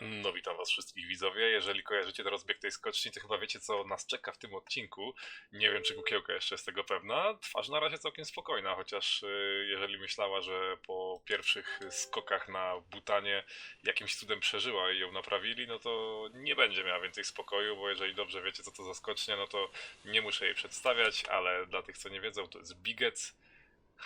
No witam was wszystkich widzowie. Jeżeli kojarzycie teraz bieg tej skoczni, to chyba wiecie co nas czeka w tym odcinku. Nie wiem czy kukiełka jeszcze jest tego pewna. Twarz na razie całkiem spokojna, chociaż y, jeżeli myślała, że po pierwszych skokach na butanie jakimś cudem przeżyła i ją naprawili, no to nie będzie miała więcej spokoju, bo jeżeli dobrze wiecie co to za skocznia, no to nie muszę jej przedstawiać, ale dla tych co nie wiedzą, to jest Bigec.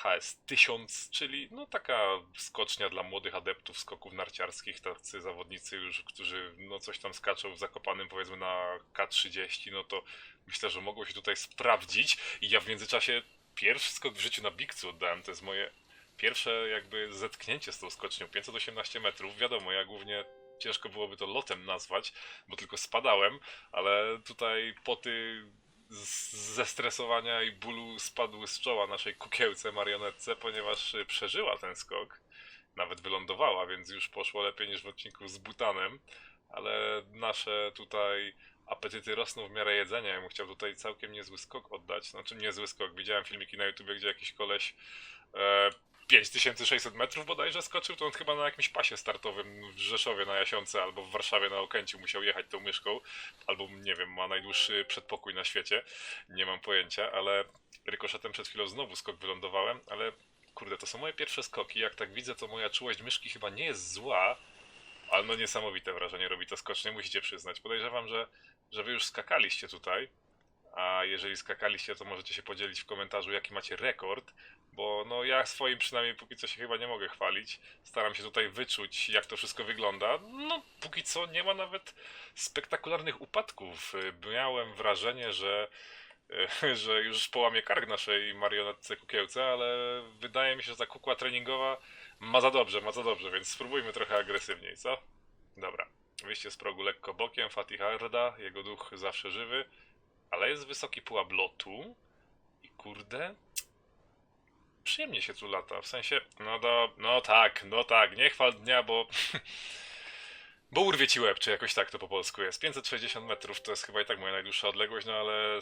HS1000, czyli no taka skocznia dla młodych adeptów skoków narciarskich, tacy zawodnicy już, którzy no coś tam skaczą w Zakopanym powiedzmy na K30, no to myślę, że mogło się tutaj sprawdzić. I ja w międzyczasie pierwszy skok w życiu na Bigcu oddałem, to jest moje pierwsze jakby zetknięcie z tą skocznią, 518 metrów, wiadomo, ja głównie ciężko byłoby to lotem nazwać, bo tylko spadałem, ale tutaj poty z- ze stresowania i bólu spadły z czoła naszej kukiełce marionetce, ponieważ y, przeżyła ten skok. Nawet wylądowała, więc już poszło lepiej niż w odcinku z Butanem. Ale nasze tutaj apetyty rosną w miarę jedzenia. Ja bym chciał tutaj całkiem niezły skok oddać. Znaczy niezły skok. Widziałem filmiki na YouTubie, gdzie jakiś koleś e, 5600 metrów bodajże skoczył, to on chyba na jakimś pasie startowym w Rzeszowie na Jasionce albo w Warszawie na Okęciu musiał jechać tą myszką, albo nie wiem, ma najdłuższy przedpokój na świecie, nie mam pojęcia, ale rykoszetem przed chwilą znowu skok wylądowałem, ale kurde, to są moje pierwsze skoki, jak tak widzę, to moja czułość myszki chyba nie jest zła, ale no niesamowite wrażenie robi to skocznie, musicie przyznać. Podejrzewam, że, że wy już skakaliście tutaj, a jeżeli skakaliście, to możecie się podzielić w komentarzu, jaki macie rekord, bo no ja swoim przynajmniej póki co się chyba nie mogę chwalić. Staram się tutaj wyczuć, jak to wszystko wygląda. No, póki co nie ma nawet spektakularnych upadków. Miałem wrażenie, że, że już połamie kark naszej marionetce kukiełce, ale wydaje mi się, że ta kukła treningowa ma za dobrze, ma za dobrze, więc spróbujmy trochę agresywniej, co? Dobra. Wyjście z progu lekko bokiem, Fatih Harda, jego duch zawsze żywy, ale jest wysoki pułap lotu i kurde, przyjemnie się tu lata, w sensie, no do, no tak, no tak, nie chwal dnia, bo bo urwie ci łeb, czy jakoś tak to po polsku jest. 560 metrów to jest chyba i tak moja najdłuższa odległość, no ale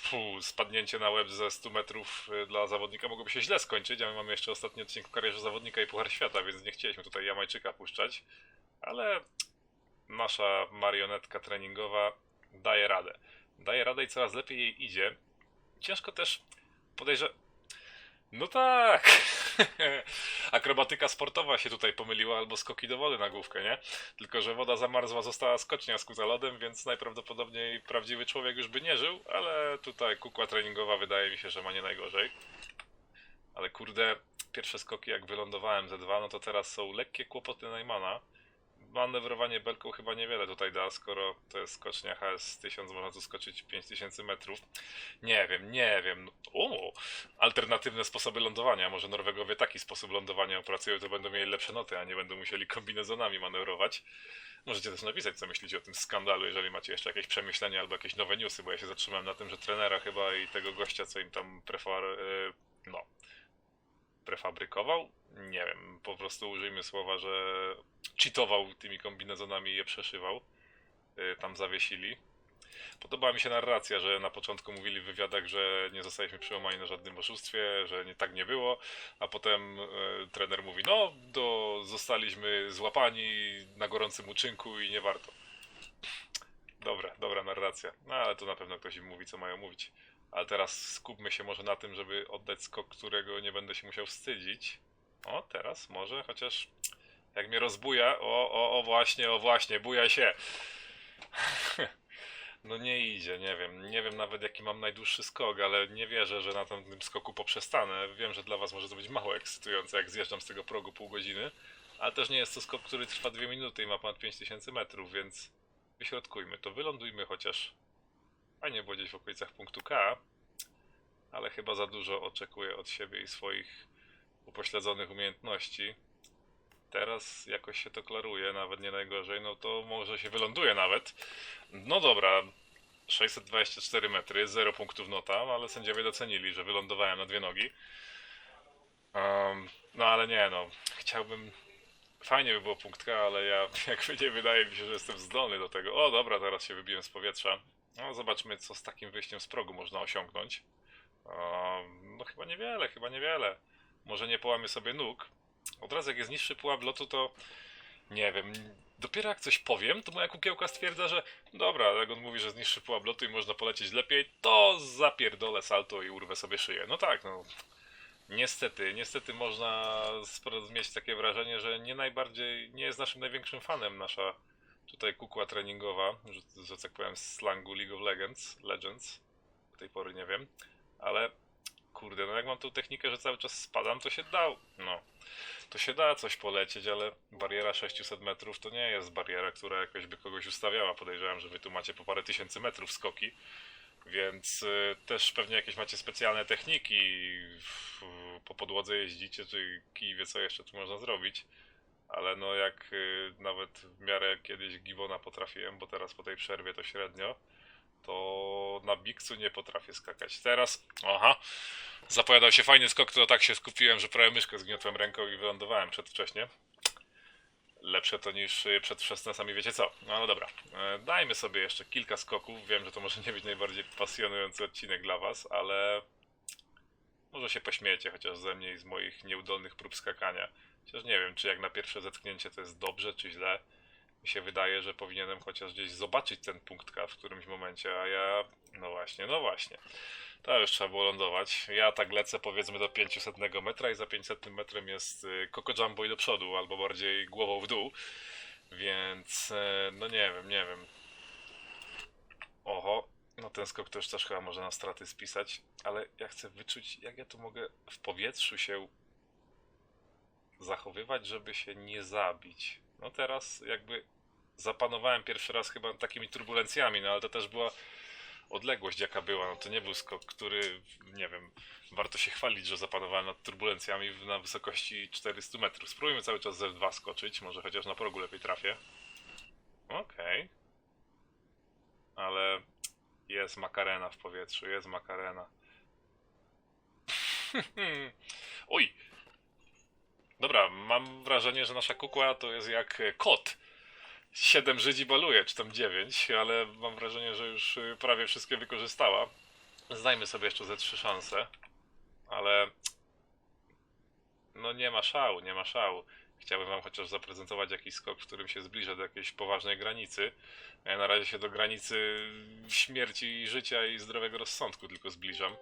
fu, spadnięcie na łeb ze 100 metrów y, dla zawodnika mogłoby się źle skończyć, a my mamy jeszcze ostatni odcinek w karierze zawodnika i Puchar Świata, więc nie chcieliśmy tutaj Jamajczyka puszczać, ale nasza marionetka treningowa daje radę. Daje radę i coraz lepiej jej idzie. Ciężko też podejrzewam. No tak. Akrobatyka sportowa się tutaj pomyliła, albo skoki do wody na główkę, nie? Tylko, że woda zamarzła, została skocznia skuta lodem, więc najprawdopodobniej prawdziwy człowiek już by nie żył, ale tutaj kukła treningowa wydaje mi się, że ma nie najgorzej. Ale kurde, pierwsze skoki jak wylądowałem ze dwa, no to teraz są lekkie kłopoty Neymana. Manewrowanie belką chyba niewiele tutaj da, skoro to jest skocznia HS 1000, można tu skoczyć 5000 metrów. Nie wiem, nie wiem. O, alternatywne sposoby lądowania. Może Norwegowie taki sposób lądowania opracują, to będą mieli lepsze noty, a nie będą musieli kombinezonami manewrować. Możecie też napisać, co myślicie o tym skandalu, jeżeli macie jeszcze jakieś przemyślenia albo jakieś nowe newsy, bo ja się zatrzymałem na tym, że trenera chyba i tego gościa, co im tam prefar... e, no... prefabrykował? Nie wiem, po prostu użyjmy słowa, że cheatował tymi kombinezonami i je przeszywał. E, Tam zawiesili. Podobała mi się narracja, że na początku mówili w wywiadach, że nie zostaliśmy przełamani na żadnym oszustwie, że nie, tak nie było, a potem e, trener mówi, no, do, zostaliśmy złapani na gorącym uczynku i nie warto. Dobra, dobra narracja. No ale to na pewno ktoś im mówi, co mają mówić. Ale teraz skupmy się może na tym, żeby oddać skok, którego nie będę się musiał wstydzić. O, teraz może, chociaż jak mnie rozbuja, o, o, o właśnie, o właśnie, buja się. No nie idzie, nie wiem. Nie wiem nawet jaki mam najdłuższy skok, ale nie wierzę, że na tym skoku poprzestanę. Wiem, że dla was może to być mało ekscytujące, jak zjeżdżam z tego progu pół godziny, ale też nie jest to skok, który trwa dwie minuty i ma ponad 5000 metrów, więc wyśrodkujmy to, wylądujmy chociaż fajnie było gdzieś w okolicach punktu K, ale chyba za dużo oczekuję od siebie i swoich upośledzonych umiejętności. Teraz jakoś się to klaruje, nawet nie najgorzej, no to może się wyląduje nawet. No dobra, 624 metry, 0 punktów nota, ale sędziowie docenili, że wylądowałem na dwie nogi. Em, no ale nie no, chciałbym... Fajnie by było punkt K, ale ja jakby nie wydaje mi się, że jestem zdolny do tego. O dobra, teraz się wybiłem z powietrza. No zobaczmy, co z takim wyjściem z progu można osiągnąć. Em, no chyba niewiele, chyba niewiele. Może nie połamię sobie nóg. Od razu jak jest niższy pułap lotu, to nie wiem, dopiero jak coś powiem, to moja kukiełka stwierdza, że dobra, jak on mówi, że zniszczy pułap lotu i można polecieć lepiej, to zapierdolę salto i urwę sobie szyję. No tak, no. Niestety, niestety można mieć takie wrażenie, że nie najbardziej, nie jest naszym największym fanem nasza tutaj kukła treningowa, że, że tak powiem z slangu League of Legends, Legends, do tej pory nie wiem, ale kurde, no jak mam tą technikę, że cały czas spadam, to się da, no, to się da coś polecieć, ale bariera 600 metrów to nie jest bariera, która jakoś by kogoś ustawiała. Podejrzewam, że wy tu macie po parę tysięcy metrów skoki, więc y, też pewnie jakieś macie specjalne techniki, w, po podłodze jeździcie, czy kij wie co jeszcze tu można zrobić. Ale no jak y, nawet w miarę kiedyś Gibona potrafiłem, bo teraz po tej przerwie to średnio, to na Biksu nie potrafię skakać. Teraz, aha, zapowiadał się fajny skok, to tak się skupiłem, że prawie myszkę zgniotłem ręką i wylądowałem przedwcześnie. Lepsze to niż y, przed wczesnosami, wiecie co? No, no dobra, E, dajmy sobie jeszcze kilka skoków. Wiem, że to może nie być najbardziej pasjonujący odcinek dla was, ale może się pośmiejecie chociaż ze mnie i z moich nieudolnych prób skakania. Chociaż nie wiem, czy jak na pierwsze zetknięcie to jest dobrze, czy źle. Mi się wydaje, że powinienem chociaż gdzieś zobaczyć ten punkt K w którymś momencie, a ja... No właśnie, no właśnie. To już trzeba było lądować. Ja tak lecę powiedzmy do 500 metra i za 500 metrem jest y, Coco Jumbo i do przodu, albo bardziej głową w dół. Więc e, no nie wiem, nie wiem. Oho, no ten skok już też chyba można na straty spisać, ale ja chcę wyczuć, jak ja tu mogę w powietrzu się zachowywać, żeby się nie zabić. No teraz jakby zapanowałem pierwszy raz chyba takimi turbulencjami, no ale to też była odległość jaka była, no to nie był skok, który, nie wiem, warto się chwalić, że zapanowałem nad turbulencjami na wysokości 400 metrów. Spróbujmy cały czas z F2 skoczyć, może chociaż na progu lepiej trafię. Okej. Ale jest makarena w powietrzu, jest makarena. Oj! Dobra, mam wrażenie, że nasza kukła to jest jak e, kot. Siedem Żydzi baluje, czy tam dziewięć, ale mam wrażenie, że już y, prawie wszystkie wykorzystała. Zdajmy sobie jeszcze ze trzy szanse, ale no nie ma szału, nie ma szału. Chciałbym wam chociaż zaprezentować jakiś skok, w którym się zbliżę do jakiejś poważnej granicy. Ja na razie się do granicy śmierci i życia i zdrowego rozsądku tylko zbliżam.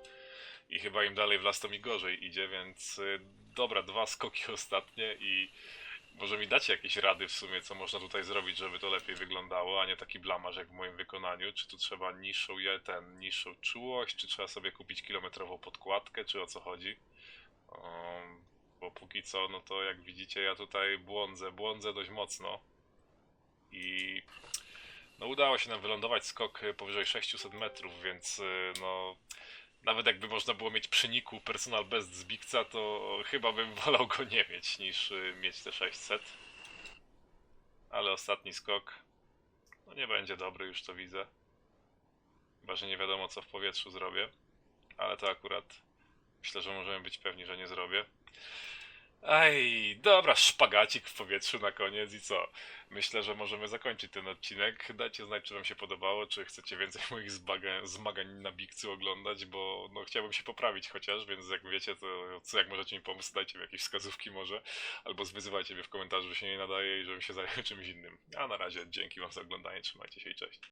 I chyba im dalej w las to mi gorzej idzie, więc y, dobra, dwa skoki ostatnie i może mi dacie jakieś rady w sumie, co można tutaj zrobić, żeby to lepiej wyglądało, a nie taki blamaż jak w moim wykonaniu. Czy tu trzeba niższą, ten, niższą czułość, czy trzeba sobie kupić kilometrową podkładkę, czy o co chodzi? Um, bo póki co, no to jak widzicie, ja tutaj błądzę, błądzę dość mocno. I no udało się nam wylądować skok powyżej 600 metrów, więc y, no nawet jakby można było mieć przy niku personal best z Bigca, to chyba bym wolał go nie mieć niż y, mieć te 600. Ale ostatni skok no nie będzie dobry, już to widzę. Chyba, że nie wiadomo co w powietrzu zrobię. Ale to akurat myślę, że możemy być pewni, że nie zrobię. Aj, dobra, szpagacik w powietrzu na koniec i co? Myślę, że możemy zakończyć ten odcinek. Dajcie znać, czy wam się podobało, czy chcecie więcej moich zmagań na Bigcu oglądać, bo no chciałbym się poprawić chociaż, więc jak wiecie, to co, jak możecie mi pomóc, dajcie mi jakieś wskazówki może, albo zwyzywajcie mnie w komentarzu, że się nie nadaje i żebym się zajął czymś innym. A na razie, dzięki wam za oglądanie, trzymajcie się i cześć.